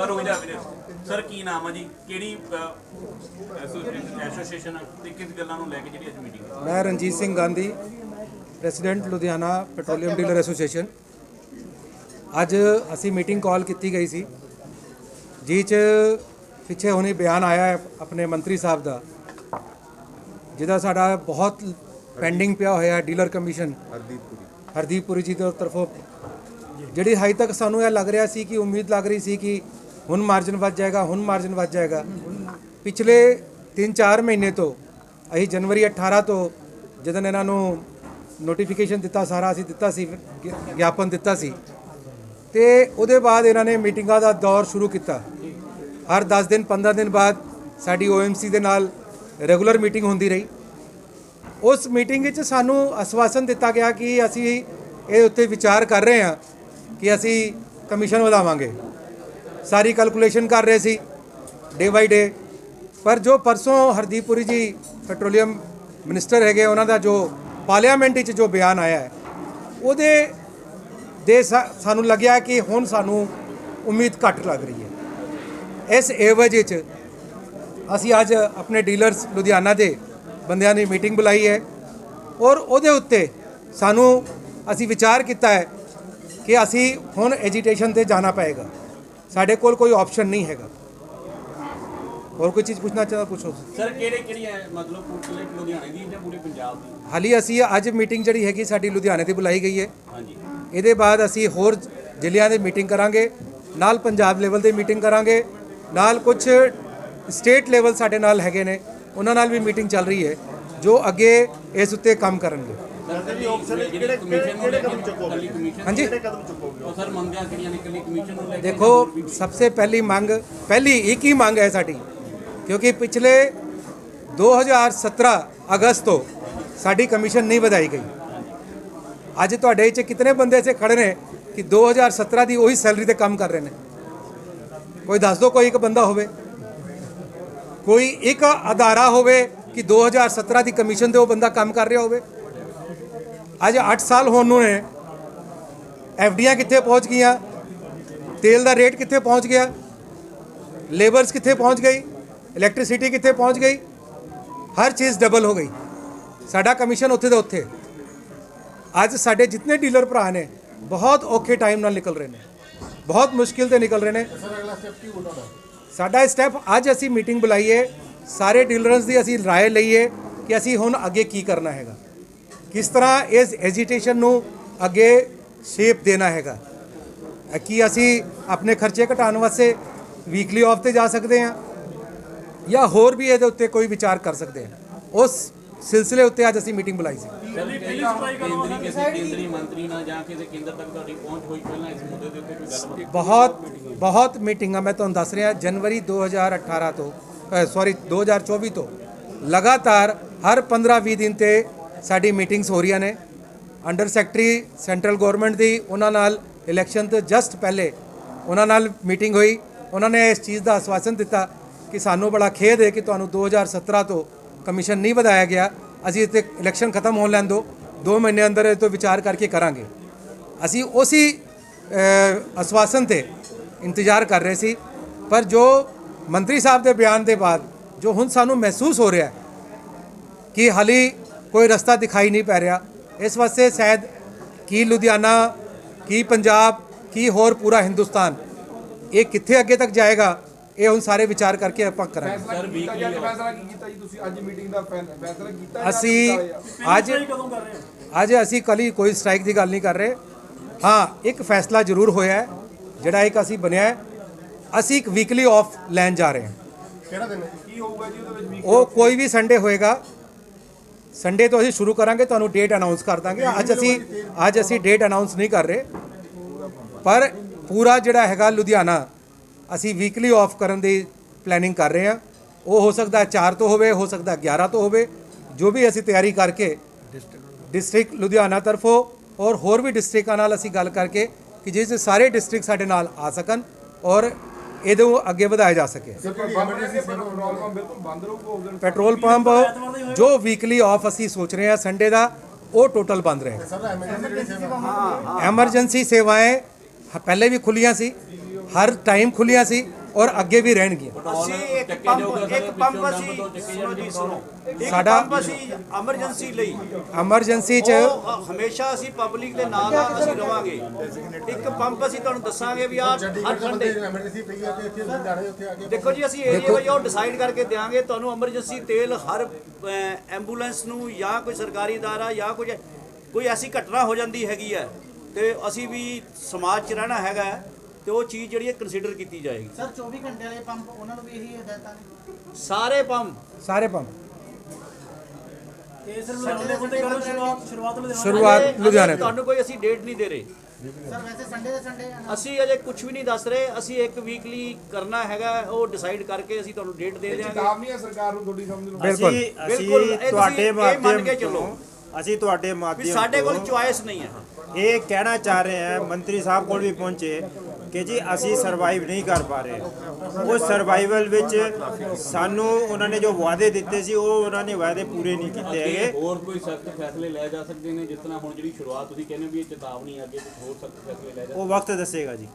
ਪਰ ਹੋ ਜਾ ਵੀਰੇ ਸਰ ਕੀ ਨਾਮ ਆ ਜੀ? ਕਿਹੜੀ ਐਸੋਸੀਏਸ਼ਨ ਤੇ ਕਿਸ ਗੱਲਾਂ ਨੂੰ ਲੈ ਕੇ ਜਿਹੜੀ ਅੱਜ ਮੀਟਿੰਗ ਮੈਂ Ranjit Singh Gandhi president Ludhiana petroleum dealer association ਅੱਜ ਅਸੀਂ ਮੀਟਿੰਗ ਕਾਲ ਕੀਤੀ ਗਈ ਸੀ ਜਿਹ 'ਚ ਪਿੱਛੇ ਹੁਣੇ ਬਿਆਨ ਆਇਆ ਹੈ ਆਪਣੇ ਮੰਤਰੀ ਸਾਹਿਬ ਦਾ ਜਿਹਦਾ ਸਾਡਾ ਬਹੁਤ ਪੈਂਡਿੰਗ ਪਿਆ ਹੋਇਆ ਹੈ ਡੀਲਰ ਕਮਿਸ਼ਨ ਹਰਦੀਪ ਪੁਰੀ ਜੀ ਦੀ ਤਰਫੋਂ। ਜਿਹੜੀ ਹਾਈ ਤੱਕ ਸਾਨੂੰ ਇਹ ਲੱਗ ਰਿਹਾ ਸੀ ਕਿ ਉਮੀਦ ਲੱਗ ਰਹੀ ਸੀ ਕਿ ਹੁਣ ਮਾਰਜਨ ਵੱਧ ਜਾਏਗਾ, ਹੁਣ ਮਾਰਜਨ ਵੱਧ ਜਾਏਗਾ। ਪਿਛਲੇ 3-4 ਮਹੀਨੇ ਤੋਂ, ਅਸੀਂ ਜਨਵਰੀ 18 ਤੋਂ ਜਦੋਂ ਇਹਨਾਂ ਨੂੰ ਨੋਟੀਫਿਕੇਸ਼ਨ ਦਿੱਤਾ ਸਾਰਾ, ਅਸੀਂ ਦਿੱਤਾ ਸੀ ਗਿਆਪਨ ਦਿੱਤਾ ਸੀ। ਤੇ ਉਹਦੇ ਬਾਅਦ ਇਹਨਾਂ ਨੇ ਮੀਟਿੰਗਾਂ ਦਾ ਦੌਰ ਸ਼ੁਰੂ ਕੀਤਾ। ਹਰ 10 ਦਿਨ 15 ਦਿਨ ਬਾਅਦ ਸਾਡੀ OMC ਦੇ ਨਾਲ ਰੈਗੂਲਰ ਮੀਟਿੰਗ ਹੁੰਦੀ ਰਹੀ। ਉਸ ਮੀਟਿੰਗ ਵਿੱਚ ਸਾਨੂੰ ਆਸ਼ਵਾਸਨ ਦਿੱਤਾ ਗਿਆ ਕਿ ਅਸੀਂ ਇਹ ਉੱਤੇ ਵਿਚਾਰ ਕਰ ਰਹੇ ਹਾਂ ਕਿ ਅਸੀਂ ਕਮਿਸ਼ਨ ਵਧਾਵਾਂਗੇ। ਸਾਰੀ ਕੈਲਕੂਲੇਸ਼ਨ ਕਰ ਰਹੇ ਸੀ ਡੇ ਬਾਈ ਡੇ ਪਰ ਜੋ ਪਰਸੋਂ ਹਰਦੀਪ ਪੁਰੀ ਜੀ ਪੈਟਰੋਲੀਅਮ ਮਿਨਿਸਟਰ ਹੈਗੇ, ਉਹਨਾਂ ਦਾ ਜੋ ਪਾਰਲੀਮੈਂਟ ਵਿੱਚ ਜੋ ਬਿਆਨ ਆਇਆ ਹੈ, ਉਹਦੇ ਦੇ ਸਾਨੂੰ ਲੱਗਿਆ ਕਿ ਹੁਣ ਸਾਨੂੰ ਉਮੀਦ ਘੱਟ ਲੱਗ ਰਹੀ ਹੈ। ਇਸ ਏਵਜ ਵਿੱਚ ਅਸੀਂ ਅੱਜ ਆਪਣੇ ਡੀਲਰਸ ਲੁਧਿਆਣਾ ਦੇ ਬੰਦਿਆਂ ਦੀ ਮੀਟਿੰਗ ਬੁਲਾਈ ਹੈ ਔਰ ਉਹਦੇ ਉੱਤੇ ਸਾਨੂੰ ਅਸੀਂ ਵਿਚਾਰ ਕੀਤਾ ਹੈ ਕਿ ਅਸੀਂ ਹੁਣ ਐਜੀਟੇਸ਼ਨ ਤੇ ਜਾਣਾ ਪਏਗਾ। ਸਾਡੇ ਕੋਲ ਕੋਈ ਆਪਸ਼ਨ ਨਹੀਂ ਹੈਗਾ। ਹੋਰ ਕੋਈ ਚੀਜ਼ ਪੁੱਛਣਾ ਚਾਹਦਾ ਪੁੱਛੋ। ਸਰ ਕਿਹੜੇ ਕਿਹੜੀ ਹੈ ਮਤਲਬ ਪੂਰੇ ਲੁਧਿਆਣੇ ਦੀ ਜਾਂ ਪੂਰੇ ਪੰਜਾਬ ਦੀ? ਹਾਲੀ ਅਸੀਂ ਅੱਜ ਮੀਟਿੰਗ ਜਿਹੜੀ ਹੈਗੀ ਸਾਡੀ ਲੁਧਿਆਣੇ ਦੀ ਬੁਲਾਈ ਗਈ ਹੈ। ਹਾਂਜੀ। ਇਹਦੇ ਬਾਅਦ ਅਸੀਂ ਹੋਰ ਜ਼ਿਲ੍ਹਿਆਂ ਦੇ ਮੀਟਿੰਗ ਕਰਾਂਗੇ ਨਾਲ ਪੰਜਾਬ ਲੈਵਲ ਤੇ ਮੀਟਿੰਗ ਕਰਾਂਗੇ ਨਾਲ ਕੁਝ ਸਟੇਟ ਲੈਵਲ ਸਾਡੇ ਨਾਲ ਹੈਗੇ ਨੇ ਉਹਨਾਂ ਨਾਲ ਵੀ ਮੀਟਿੰਗ ਚੱਲ ਰਹੀ ਹੈ ਜੋ ਅੱਗੇ ਇਸ ਉੱਤੇ ਕੰਮ ਕਰਨਗੇ। ਕਿਹੜੇ ਹਾਂਜੀ। ਉਹ ਸਰ ਮੰਗਾਂ ਕਿਹੜੀਆਂ ਨੇ ਕੱਲੀ ਕਮਿਸ਼ਨ ਨੂੰ ਲੈ ਕੇ? ਦੇਖੋ ਸਭ ਤੋਂ ਪਹਿਲੀ ਮੰਗ ਪਹਿਲੀ ਇੱਕ ਹੀ ਮੰਗ ਹੈ ਸਾਡੀ। ਕਿਉਂਕਿ ਪਿਛਲੇ 2017 ਅਗਸਤ ਤੋਂ ਸਾਡੀ ਕਮਿਸ਼ਨ ਨਹੀਂ ਵਧਾਈ ਗਈ। ਅੱਜ ਤੁਹਾਡੇ 'ਚ ਕਿਤਨੇ ਬੰਦੇ ਐਸੇ ਖੜੇ ਨੇ ਕਿ 2017 ਦੀ ਉਹੀ ਸੈਲਰੀ ਤੇ ਕੰਮ ਕਰ ਰਹੇ ਨੇ? ਕੋਈ ਦੱਸ ਦਿਓ ਕੋਈ ਇੱਕ ਬੰਦਾ ਹੋਵੇ। ਕੋਈ ਇੱਕ ਅਦਾਰਾ ਹੋਵੇ ਕਿ 2017 ਦੀ ਕਮਿਸ਼ਨ ਤੇ ਉਹ ਬੰਦਾ ਕੰਮ ਕਰ ਰਿਹਾ ਹੋਵੇ? ਅੱਜ 8 ਸਾਲ ਹੋਣ ਨੂੰ ਨੇ। ਐਫਡੀਆਂ ਕਿੱਥੇ ਪਹੁੰਚ ਗਈਆਂ? ਤੇਲ ਦਾ ਰੇਟ ਕਿੱਥੇ ਪਹੁੰਚ ਗਿਆ? ਲੇਬਰਸ ਕਿੱਥੇ ਪਹੁੰਚ ਗਈ? ਇਲੈਕਟ੍ਰਿਸਿਟੀ ਕਿੱਥੇ ਪਹੁੰਚ ਗਈ? ਹਰ ਚੀਜ਼ ਡਬਲ ਹੋ ਗਈ। ਸਾਡਾ ਕਮਿਸ਼ਨ ਉੱਥੇ ਦਾ ਉੱਥੇ। ਅੱਜ ਸਾਡੇ ਜਿੰਨੇ ਡੀਲਰ ਭਰਾ ਨੇ, ਬਹੁਤ ਔਖੇ ਟਾਈਮ ਨਾਲ ਨਿਕਲ ਰਹੇ ਨੇ। ਬਹੁਤ ਮੁਸ਼ਕਿਲ ਤੇ ਨਿਕਲ ਰਹੇ ਨੇ। ਸਾਡਾ ਸਟੈਪ ਅੱਜ ਅਸੀਂ ਮੀਟਿੰਗ ਬੁਲਾਈਏ, ਸਾਰੇ ਡੀਲਰਸ ਦੀ ਅਸੀਂ ਰਾਏ ਲਈਏ ਕਿ ਅਸੀਂ ਹੁਣ ਅੱਗੇ ਕੀ ਕਰਨਾ ਹੈਗਾ। ਕਿਸ ਤਰ੍ਹਾਂ ਇਸ ਐਜੀਟੇਸ਼ਨ ਨੂੰ ਅੱਗੇ ਸ਼ੇਪ ਦੇਣਾ ਹੈਗਾ? ਕੀ ਅਸੀਂ ਆਪਣੇ ਖਰਚੇ ਘਟਾਉਣ ਵਾਸਤੇ ਵੀਕਲੀ ਆਫ ਤੇ ਜਾ ਸਕਦੇ ਹਾਂ? ਜਾਂ ਹੋਰ ਵੀ ਇਹਦੇ ਉੱਤੇ ਕੋਈ ਵਿਚਾਰ ਕਰ ਸਕਦੇ ਹਾਂ? ਉਸ ਸਿਲਸਿਲੇ ਉੱਤੇ ਅੱਜ ਅਸੀਂ ਮੀਟਿੰਗ ਬੁਲਾਈ ਸੀ। ਕੇਂਦਰੀ ਕਿਸੇ ਕੇਂਦਰੀ ਮੰਤਰੀ ਨਾਲ ਜਾਂ ਕਿਸੇ ਕੇਂਦਰ ਤੱਕ ਤੁਹਾਡੀ ਪਹੁੰਚ ਹੋਈ ਪਹਿਲਾਂ ਇਸ ਮੁੱਦੇ ਦੇ ਉੱਤੇ ਕੋਈ ਗੱਲਬਾਤ? ਬਹੁਤ ਬਹੁਤ ਮੀਟਿੰਗਾਂ ਮੈਂ ਤੁਹਾਨੂੰ ਦੱਸ ਰਿਹਾ ਜਨਵਰੀ 2018 ਤੋਂ ਸੌਰੀ 2024 ਤੋਂ ਲਗਾਤਾਰ ਹਰ 15-20 ਦਿਨ ਤੇ ਸਾਡੀ ਮੀਟਿੰਗਸ ਹੋ ਰਹੀਆਂ ਨੇ। ਅੰਡਰ ਸੈਕਟਰੀ ਸੈਂਟਰਲ ਗਵਰਨਮੈਂਟ ਦੀ ਉਹਨਾਂ ਨਾਲ ਇਲੈਕਸ਼ਨ ਤੋਂ ਜਸਟ ਪਹਿਲੇ ਉਹਨਾਂ ਨਾਲ ਮੀਟਿੰਗ ਹੋਈ। ਉਹਨਾਂ ਨੇ ਇਸ ਚੀਜ਼ ਦਾ ਆਸ਼ਵਾਸਨ ਦਿੱਤਾ ਕਿ ਸਾਨੂੰ ਬੜਾ ਖੇਦ ਹੈ ਕਿ ਤੁਹਾਨੂੰ 2017 ਤੋਂ ਕਮਿਸ਼ਨ ਨਹੀਂ ਵਧਾਇਆ ਗਿਆ। ਅਸੀਂ ਇੱਥੇ ਇਲੈਕਸ਼ਨ ਖਤਮ ਹੋਣ ਲੈਣ ਦਿਓ 2 ਮਹੀਨੇ ਅੰਦਰ ਇਹ ਤੋਂ ਵਿਚਾਰ ਕਰਕੇ ਕਰਾਂਗੇ। ਅਸੀਂ ਉਸੇ ਅ, ਆਸ਼ਵਾਸਨ ਤੇ ਇੰਤਜ਼ਾਰ ਕਰ ਰਹੇ ਸੀ। ਪਰ ਜੋ ਮੰਤਰੀ ਸਾਹਿਬ ਦੇ ਬਿਆਨ ਦੇ ਬਾਅਦ ਜੋ ਹੁਣ ਸਾਨੂੰ ਮਹਿਸੂਸ ਹੋ ਰਿਹਾ ਕਿ ਹਾਲੀ ਕੋਈ ਰਸਤਾ ਦਿਖਾਈ ਨਹੀਂ ਪੈ ਰਿਹਾ। ਇਸ ਵਾਸਤੇ ਸ਼ਾਇਦ ਕੀ ਲੁਧਿਆਣਾ ਕੀ ਪੰਜਾਬ ਕੀ ਹੋਰ ਪੂਰਾ ਹਿੰਦੁਸਤਾਨ ਇਹ ਕਿੱਥੇ ਅੱਗੇ ਤੱਕ ਜਾਏਗਾ ਇਹ ਹੁਣ ਸਾਰੇ ਵਿਚਾਰ ਕਰਕੇ ਆਪਾਂ ਕਰਾਂਗੇ। ਅੱਜ ਫੈਸਲਾ ਕੀ ਕੀਤਾ ਜੀ ਤੁਸੀਂ? ਅੱਜ ਮੀਟਿੰਗ ਦਾ ਫੈ- ਫੈਸਲਾ ਕੀਤਾ ਜਾਂ ਅਸੀਂ? ਅੱਜ ਅੱਜ ਅਸੀਂ ਕਲੀ ਕੋਈ ਸਟ੍ਰਾਈਕ ਦੀ ਗੱਲ ਨਹੀਂ ਕਰ ਰਹੇ। ਹਾਂ ਇੱਕ ਫੈਸਲਾ ਜ਼ਰੂਰ ਹੋਇਆ ਹੈ ਜਿਹੜਾ ਇੱਕ ਅਸੀਂ ਬਣਿਆ ਹੈ। ਅਸੀਂ ਇੱਕ ਵੀਕਲੀ ਆਫ ਲੈਣ ਜਾ ਰਹੇ ਹਾਂ। ਕਿਹੜਾ ਦਿਨ ਕੀ ਹੋਊਗਾ ਜੀ ਉਹਦੇ ਵਿੱਚ ਉਹ ਕੋਈ ਵੀ ਸੰਡੇ ਹੋਏਗਾ। ਸੰਡੇ ਤੋਂ ਅਸੀਂ ਸ਼ੁਰੂ ਕਰਾਂਗੇ ਤੁਹਾਨੂੰ ਡੇਟ ਅਨਾਉਂਸ ਕਰ ਦਾਂਗੇ। ਅੱਜ ਅਸੀਂ ਅੱਜ ਅਸੀਂ ਡੇਟ ਅਨਾਉਂਸ ਨਹੀਂ ਕਰ ਰਹੇ। ਪਰ ਪੂਰਾ ਜਿਹੜਾ ਹੈਗਾ ਲੁਧਿਆਣਾ ਅਸੀਂ ਵੀਕਲੀ ਆਫ ਕਰਨ ਦੀ ਪਲੈਨਿੰਗ ਕਰ ਰਹੇ ਹਾਂ। ਉਹ ਹੋ ਸਕਦਾ 4 ਤੋਂ ਹੋਵੇ ਹੋ ਸਕਦਾ 11 ਤੋਂ ਹੋਵੇ। ਜੋ ਵੀ ਅਸੀਂ ਤਿਆਰੀ ਕਰਕੇ ਡਿਸਟ੍ਰਿਕਟ ਲੁਧਿਆਣਾ ਤਰਫੋਂ ਔਰ ਹੋਰ ਵੀ ਡਿਸਟ੍ਰਿਕਟਾਂ ਨਾਲ ਅਸੀਂ ਗੱਲ ਕਰਕੇ ਕਿ ਜਿਸ ਸਾਰੇ ਡਿਸਟ੍ਰਿਕਟ ਸਾਡੇ ਨਾਲ ਆ ਸਕਣ ਔਰ ਇਹਦੇ ਨੂੰ ਅੱਗੇ ਵਧਾਇਆ ਜਾ ਸਕੇ। ਪੈਟਰੋਲ ਪੰਪ ਬਿਲਕੁਲ ਬੰਦ ਰਹੂਗਾ ਉਸ ਦਿਨ ਪੈਟਰੋਲ ਪੰਪ ਜੋ ਵੀਕਲੀ ਆਫ ਅਸੀਂ ਸੋਚ ਰਹੇ ਹਾਂ ਸੰਡੇ ਦਾ ਉਹ ਟੋਟਲ ਬੰਦ ਰਹੇ। ਐਮਰਜੈਂਸੀ ਸੇਵਾएं ਪਹਿਲੇ ਵੀ ਖੁੱਲੀਆਂ ਸੀ ਹਰ ਟਾਈਮ ਖੁੱਲੀਆਂ ਸੀ। ਔਰ ਅੱਗੇ ਵੀ ਰਹਿਣਗੀਆਂ। ਅਸੀਂ ਇੱਕ ਪੰਪ ਇੱਕ ਪੰਪ ਅਸੀਂ ਸੁਣੋ ਜੀ ਸੁਣੋ। ਇੱਕ ਸਾਡਾ- ਪੰਪ ਅਸੀਂ ਐਮਰਜੈਂਸੀ ਲਈ। ਐਮਰਜੈਂਸੀ 'ਚ ਉਹ ਅ, ਹਮੇਸ਼ਾ ਅਸੀਂ ਪਬਲਿਕ ਦੇ ਨਾਲ ਆ ਅਸੀਂ ਰਵਾਂਗੇ। ਇੱਕ ਪੰਪ ਅਸੀਂ ਤੁਹਾਨੂੰ ਦੱਸਾਂਗੇ ਵੀ ਆ ਹਰ ਸੰਡੇ ਐਮਰਜੈਂਸੀ ਪਈ ਹੈ ਤੇ ਇੱਥੇ ਲੁਧਿਆਣੇ ਉੱਥੇ ਆ ਕੇ ਦੇਖੋ ਜੀ ਅਸੀਂ ਏਰੀਆ ਵਾਈਜ਼ ਉਹ ਡਿਸਾਈਡ ਕਰਕੇ ਦਿਆਂਗੇ। ਤੁਹਾਨੂੰ ਐਮਰਜੈਂਸੀ ਤੇਲ ਹਰ ਅ, ਐਂਬੂਲੈਂਸ ਨੂੰ ਜਾਂ ਕੋਈ ਸਰਕਾਰੀ ਅਦਾਰਾ ਜਾਂ ਕੁਝ ਕੋਈ ਐਸੀ ਘਟਨਾ ਹੋ ਜਾਂਦੀ ਹੈਗੀ ਹੈ ਤੇ ਅਸੀਂ ਵੀ ਸਮਾਜ 'ਚ ਰਹਿਣਾ ਹੈਗਾ ਹੈ, ਤੇ ਉਹ ਚੀਜ਼ ਜਿਹੜੀ ਹੈ ਕੰਸੀਡਰ ਕੀਤੀ ਜਾਏਗੀ। ਸਰ 24 ਘੰਟੇ ਵਾਲੇ ਪੰਪ ਉਹਨਾਂ ਨੂੰ ਵੀ ਇਹੀ ਹਦਾਇਤਾਂ ਨੇ ਸਾਰੇ ਪੰਪ। ਸਾਰੇ ਪੰਪ। ਤੇ ਸਿਰ ਲੁਧਿਆਣੇ ਬੰਦੇ ਕਰੋ ਸ਼ੁਰੂਆਤ ਸ਼ੁਰੂਆਤ ਲੁਧਿਆਣੇ ਸ਼ੁਰੂਆਤ ਲੁਧਿਆਣੇ ਤੁਹਾਨੂੰ ਕੋਈ ਅਸੀਂ ਡੇਟ ਨਹੀਂ ਦੇ ਰਹੇ। ਸਰ ਵੈਸੇ ਸੰਡੇ ਦੇ ਸੰਡੇ ਅਸੀਂ ਅਜੇ ਕੁਝ ਵੀ ਨਹੀਂ ਦੱਸ ਰਹੇ। ਅਸੀਂ ਇੱਕ ਵੀਕਲੀ ਕਰਨਾ ਹੈਗਾ ਉਹ ਡਿਸਾਈਡ ਕਰਕੇ ਅਸੀਂ ਤੁਹਾਨੂੰ ਡੇਟ ਦੇ ਦਿਆਂਗੇ। ਚੇਤਾਵਨੀ ਹੈ ਸਰਕਾਰ ਨੂੰ ਤੁਹਾਡੀ ਸਮਝ ਲਓ। ਬਿਲਕੁਲ। ਅਸੀਂ ਤੁਹਾਡੇ ਮਾਧਿਅਮ ਕੇ ਚੱਲੋ। ਤੋਂ ਅਸੀਂ ਤੁਹਾਡੇ ਵੀ ਮਾਧਿਅਮ ਸਾਡੇ ਕੋਲ ਚੁਆਇਸ ਨਹੀਂ ਹੈ। ਇਹ ਕਹਿਣਾ ਚਾਹ ਰਹੇ ਹਾਂ ਮੰਤਰੀ ਸਾਹਿਬ ਕੋਲ ਵੀ ਪਹੁੰਚੇ। ਕਿ ਜੀ ਅਸੀਂ ਸਰਵਾਈਵ ਨਹੀਂ ਕਰ ਪਾ ਰਹੇ। ਉਹ ਸਰਵਾਈਵਲ ਵਿੱਚ ਸਾਨੂੰ ਉਹਨਾਂ ਨੇ ਜੋ ਵਾਅਦੇ ਦਿੱਤੇ ਸੀ ਉਹ ਉਹਨਾਂ ਨੇ ਵਾਅਦੇ ਪੂਰੇ ਨਹੀਂ ਕੀਤੇ ਹੈਗੇ। ਹੋਰ ਕੋਈ ਸਖਤ ਫੈਸਲੇ ਲਏ ਜਾ ਸਕਦੇ ਨੇ ਜਿਸ ਤਰ੍ਹਾਂ ਹੁਣ ਜਿਹੜੀ ਸ਼ੁਰੂਆਤ ਤੁਸੀਂ ਕਹਿੰਦੇ ਹੋ ਵੀ ਇਹ ਚੇਤਾਵਨੀ ਅੱਗੇ ਹੋਰ ਸਖਤ ਫੈਸਲੇ ਲਏ ਜਾ ਉਹ ਵਕਤ ਦੱਸੇਗਾ ਜੀ।